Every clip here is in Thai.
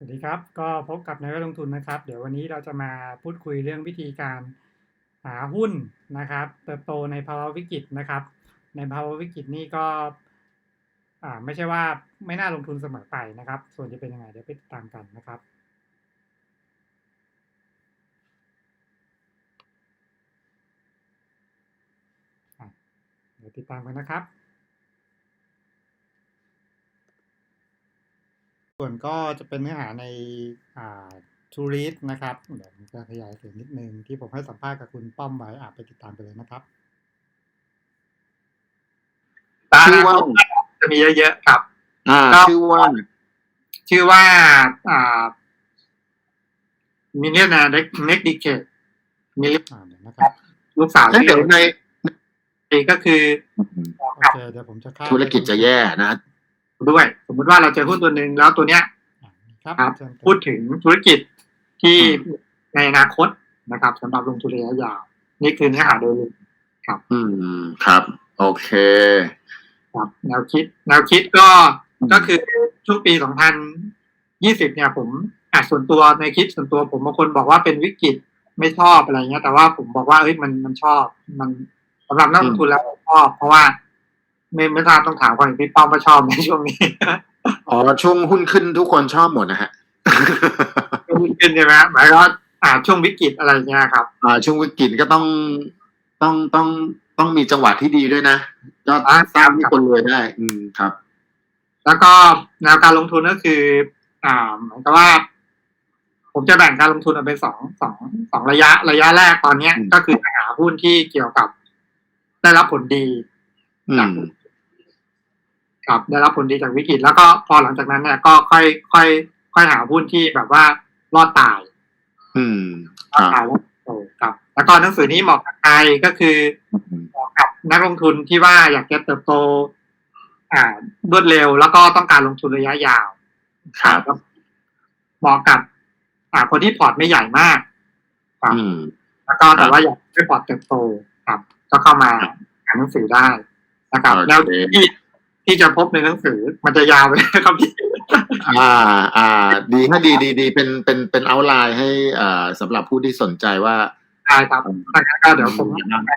สวัสดีครับ ก็พบกับนายลงทุนนะครับ เดี๋ยววันนี้เราจะมาพูดคุยเรื่องวิธีการหาหุ้นนะครับ เติบโตในภาวะวิกฤตนะครับ ในภาวะวิกฤตนี่ก็อ่าไม่ใช่ว่าไม่น่าลงทุนเสมอไปนะครับ ส่วนจะเป็นยังไงเดี๋ยวไปติดตามกันนะครับ เดี๋ยวติดตามกันนะครับ ส่วนก็จะเป็นเนื้อหาในอ่าทูริสนะครับ เดี๋ยวผมจะขยายเสียงนิดนึงที่ผมให้สัมภาษณ์กับคุณป้อมไว้อะไปติดตามไปเลยนะครับตาชื่อว่าจะมีเยอะๆครับอ่าก็ชื่อว่า ชื่อว่าอ่ามิเนียนาเน็กดิเคทมีอ่าเดี๋ยวนะครับลูกสาวถ้าที่เดี๋ยวในก็คือโอเคเดี๋ยวผมจะเข้าธุรกิจจะแย่นะ ด้วย สมมุติว่าเราเจอหุ้นตัวหนึ่งแล้วตัวเนี้ยอะครับครับเชิญครับ พูดถึงธุรกิจที่อืมในอนาคตนะครับสำหรับลงทุนระยะยาว นี่คือเนื้อหาโดยรวมอืมครับ โอเคครับแนวคิด แนวคิดก็อืมก็คือช่วงปี 2020 เนี่ย ผมอะส่วนตัวในคิดส่วนตัว ผมบางคนบอกว่าเป็นวิกฤตไม่ชอบอะไรเงี้ย แต่ว่าผมบอกว่าเฮ้ยมันมันชอบ มันสำหรับนักลงทุนแล้วชอบ เพราะว่า ไม่ไม่ทราบต้องถามก่อนพี่ป้อมว่าชอบไหมช่วงนี้อ๋อช่วงหุ้นขึ้นทุกคนชอบหมดนะฮะช่วงนี้ขึ้นใช่ไหมหมายความว่าอ่าช่วงวิกฤตอะไรเงี้ยครับอ่าช่วงวิกฤตก็ต้องต้องต้องต้องมีจังหวะที่ดีด้วยนะก็อ่าสร้างให้คนรวยได้ อืมครับ แล้วก็แนวการลงทุนก็คือ อ่าเหมือนกับว่า ผมจะแบ่งการลงทุนออกเป็นสองสองสองระยะ ระยะแรกตอนเนี้ยอืมก็คือหาหุ้นที่เกี่ยวกับ ได้รับผลดีอืม ครับได้รับผลดีจากวิกฤต แล้วก็พอหลังจากนั้นเนี่ยก็ค่อยค่อยค่อยหาหุ้นที่แบบว่ารอดตาย อืมรอดตายแล้วโตครับ แล้วก็หนังสือนี้เหมาะกับใครก็คืออืมเหมาะกับนักลงทุนที่ว่าอยากจะเติบโต อ่ารวดเร็วแล้วก็ต้องการลงทุนระยะยาว ครับเหมาะกับ อ่าคนที่พอร์ตไม่ใหญ่มาก ครับอืมแล้วก็แต่ว่าอยากให้พอร์ตเติบโตครับ ก็เข้ามาอ่านหนังสือได้นะครับโอเคแล้วที่ ที่จะพบในหนังสือมันจะยาวไปนะครับพี่อ่า อ่า ดีถ้าดีดีดีเป็นเป็นเป็นเอาไลน์ให้อ่าสำหรับผู้ที่สนใจว่าได้ครับถ้างั้นก็เดี๋ยวผม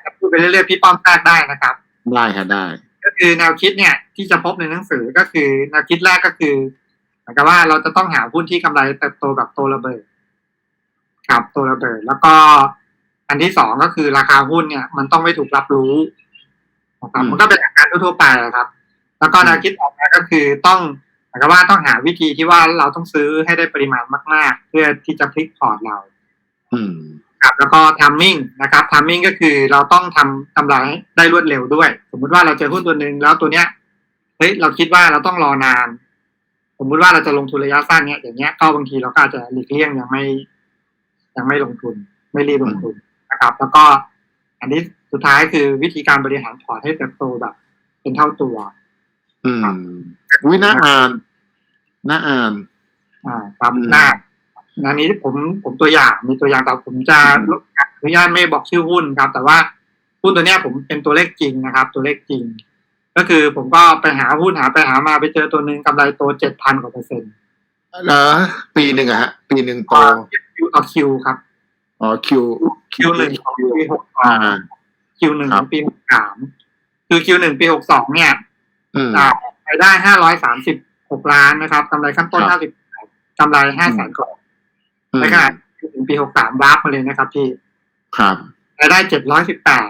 จะพูดไปเรื่อยๆพี่ป้อมแทรกได้นะครับ ได้ค่ะได้ ก็คือแนวคิดเนี่ย ที่จะพบในหนังสือก็คือแนวคิดแรกก็คือเหมือนกับว่าเราจะต้องหาหุ้นที่กำไรเติบโตแบบโตระเบิดครับโตระเบิด แล้วก็อันที่สองก็คือราคาหุ้นเนี่ย มันต้องไม่ถูกรับรู้นะครับอืมมันก็เป็นหลักการทั่วๆไปครับ แล้วก็แนวคิดต่อมาก็คือต้องเหมือนกับว่าต้องหาวิธีที่ว่าเราต้องซื้อให้ได้ปริมาณมาก ๆ เพื่อที่จะพลิกพอร์ตเรา อืมครับแล้วก็ทัมมิ่งนะครับทัมมิ่งก็คือเราต้องทำกำไรได้รวดเร็วด้วย สมมุติว่าเราเจอหุ้นตัวหนึ่งแล้วตัวเนี้ยเฮ้ยเราคิดว่าเราต้องรอนาน สมมุติว่าเราจะลงทุนระยะสั้นเนี้ยอย่างเงี้ยก็บางทีเราก็อาจจะหลีกเลี่ยงยังไม่ ยังไม่ลงทุน ไม่รีบลงทุนนะครับ แล้วก็ อันนี้สุดท้ายคือวิธีการบริหารพอร์ตให้เติบโตแบบ เป็นเท่าตัว อืมวิน่าอ่านน่าอ่าน อ่าครับอืมหน้าอันนี้ผมผมตัวอย่างมีตัวอย่างแต่ผมจะอืมอนุญาตไม่บอกชื่อหุ้นครับ แต่ว่าหุ้นตัวเนี้ยผมเป็นตัวเลขจริงนะครับ ตัวเลขจริง ก็คือผมก็ไปหาหุ้นหาไปหามาไปเจอตัวหนึ่งกำไรโตเจ็ดพันกว่าเปอร์เซ็นต์เหรอปีหนึ่งอะฮะ ปีหนึ่งโตคิวต่อคิวครับอ๋อคิวคิวหนึ่งของปีหกอ่าคิวหนึ่งครัขบองปีหกสามคือคิวหนึ่งปีหกสองเนี่ย อืมอ่ารายได้ห้าร้อยสามสิบหกล้านนะครับกำไรขั้นต้นครัห้าบสิบกำไรห้าแสนกว่าอืมในขณะที่ถึงปีหกสามวาร์ปมาเลยนะครับพี่ ครับรายได้เจ็ดร้อยสิบแปด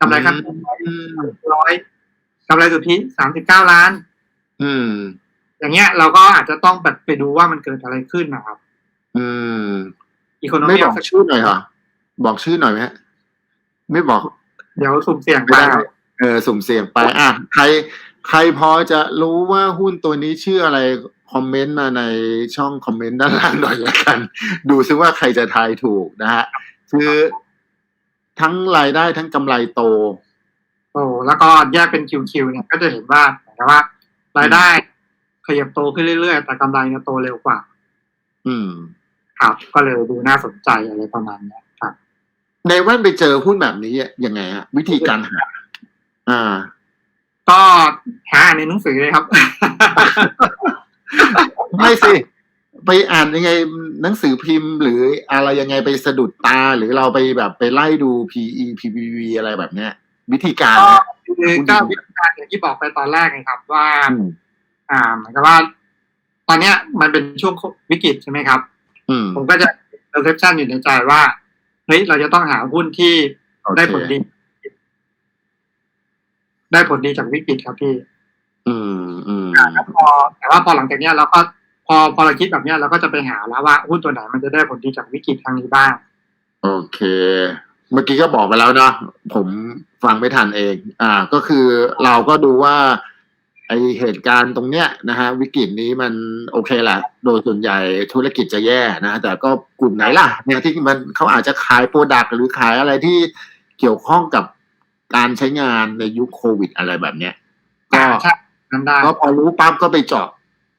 กำไรขั้นต้นอืมร้อยกำไรสุทธิสามสิบเก้าล้าน อืม อย่างเงี้ยเราก็อาจจะต้องแบบไปดูว่ามันเกิดอะไรขึ้นนะครับ อืมอีโคโนไม่มีบอกชื่อหน่อยเหรอ บอกชื่อหน่อยไหมฮะไม่บอก เดี๋ยวสุ่มเสี่ยงไม่ไปได้เออ สุ่มเสี่ยงไป อะ ใคร ใครพอจะรู้ว่าหุ้นตัวนี้ชื่ออะไร คอมเมนต์มาในช่องคอมเมนต์ด้านล่างหน่อยละกัน ดูซิว่าใครจะทายถูกนะฮะ คือทั้งรายได้ทั้งกำไรโต โอ้แล้วก็แยกเป็นคิวๆเนี่ยก็จะเห็นว่าเหมือนกับว่ารายได้ขยับโตขึ้นเรื่อยๆ แต่กำไรเนี่ยโตเร็วกว่า อืม ครับ ก็เลยดูน่าสนใจอะไรประมาณเนี้ยครับ ในแว่นไปเจอหุ้นแบบนี้อะยังไงฮะวิธีการหา อ่า ก็หาอ่านในหนังสือเลยครับ ไม่สิ ไปอ่านยังไงหนังสือพิมพ์หรืออะไรยังไงไปสะดุดตาหรือเราไปแบบไปไล่ดู PE PPV อะไรแบบเนี้ย วิธีการก็นะคือก็วิธีการอย่างที่บอกไปตอนแรกไงครับ ว่าอืมอ่าเหมือนกับว่า ตอนเนี้ย มันเป็นช่วงวิกฤตใช่ไหมครับอืมผมก็จะ perception อยู่ในใจว่าเฮ้ยเราจะต้องหาหุ้นที่โอเคได้ผลดี ได้ผลดีจากวิกฤตครับพี่ อืมอืมแล้วพอแต่ว่าพอหลังจากเนี้ยเราก็พอพอเราคิดแบบเนี้ยเราก็จะไปหาแล้วว่าหุ้นตัวไหนมันจะได้ผลดีจากวิกฤตครั้งนี้บ้าง โอเค เมื่อกี้ก็บอกไปแล้วเนาะผมฟังไม่ทันเอง อ่า ก็คือเราก็ดูว่าไอเหตุการณ์ตรงเนี้ยนะฮะวิกฤตนี้มันโอเคแหละ โดยส่วนใหญ่ธุรกิจจะแย่นะแต่ก็กลุ่มไหนล่ะเนี่ยที่มันเขาอาจจะขายโปรดักต์หรือขายอะไรที่เกี่ยวข้องกับ การใช้งานในยุคโควิดอะไรแบบเนี้ยก็ใช่นั้นได้ก็พอรู้ปั๊บก็ไปเจาะ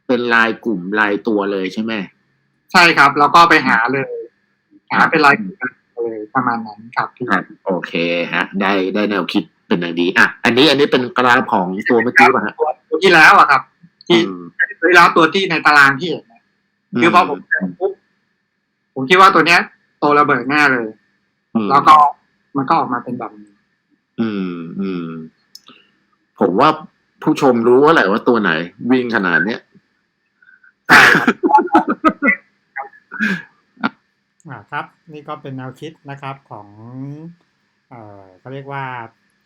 เป็นรายกลุ่มรายตัวเลยใช่ไหมใช่ครับ แล้วก็ไปหาเลยหาครับเป็นรายกลุ่มเลยประมาณนั้นครับพี่ครับโอเคฮะ ได้ได้แนวคิดเป็นอย่างดีอะอันนี้อันนี้เป็นกราฟของตัวเมื่อกี้ป่ะฮะตัวตัวที่แล้วอะครับ ที่อืมตัวที่แล้วตัวที่ในตารางที่เห็นนะคือพอผมเจอปุ๊บผมคิดว่าตัวเนี้ยโตระเบิดแน่เลยอืมแล้วก็มันก็ออกมาเป็นแบบนี้ อืม อืม ผมว่าผู้ชมรู้ว่าแหละว่าตัวไหน วิ่งขนาดเนี้ยครับอ่าครับ นี่ก็เป็นแนวคิดนะครับของ เอ่อเขาเรียกว่า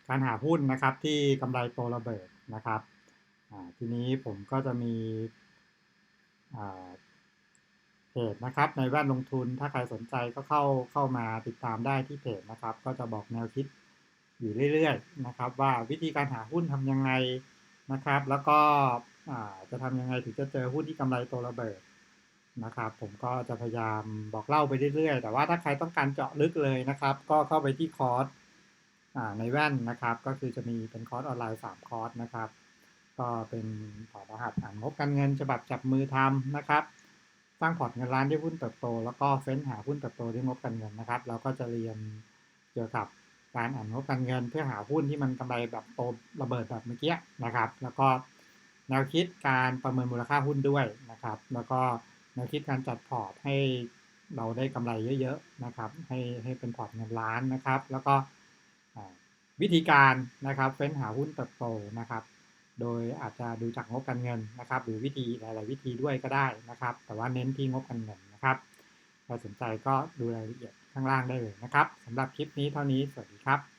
การหาหุ้นนะครับ ที่กำไรโตระเบิดนะครับอ่าทีนี้ผมก็จะมีอ่าเพจนะครับในแวดลงทุนถ้าใครสนใจก็เข้าเข้ามาติดตามได้ที่เพจนะครับ ก็จะบอกแนวคิด อยู่เรื่อยๆนะครับ ว่าวิธีการหาหุ้นทำยังไงนะครับ แล้วก็จะทำยังไงถึงจะเจอหุ้นที่กำไรโตระเบิดนะครับ ผมก็จะพยายามบอกเล่าไปเรื่อยๆ แต่ว่าถ้าใครต้องการเจาะลึกเลยนะครับ ก็เข้าไปที่คอร์สในแว่นนะครับ ก็คือจะมีเป็นคอร์สออนไลน์3คอร์สนะครับ ก็เป็นถอดรหัสอ่านงบการเงินฉบับจับมือทำนะครับสร้างพอร์ตเงินล้านด้วยหุ้นเติบโต แล้วก็เฟ้นหาหุ้นเติบโตด้วยงบการเงินนะครับ เราก็จะเรียนเกี่ยวกับ การอ่านงบการเงินเพื่อหาหุ้นที่มันกำไรแบบโตระเบิดแบบเมื่อกี้นะครับ แล้วก็แนวคิดการประเมินมูลค่าหุ้นด้วยนะครับ แล้วก็แนวคิดการจัดพอร์ตให้เราได้กำไรเยอะๆนะครับ ให้ให้เป็นพอร์ตเงินล้านนะครับ แล้วก็วิธีการนะครับเฟ้นหาหุ้นเติบโตนะครับ โดยอาจจะดูจากงบการเงินนะครับ หรือวิธีหลาย ๆ วิธีด้วยก็ได้นะครับ แต่ว่าเน้นที่งบการเงินนะครับ ใครสนใจก็ดูรายละเอียดข้างล่างได้เลยนะครับสำหรับคลิปนี้เท่านี้สวัสดีครับ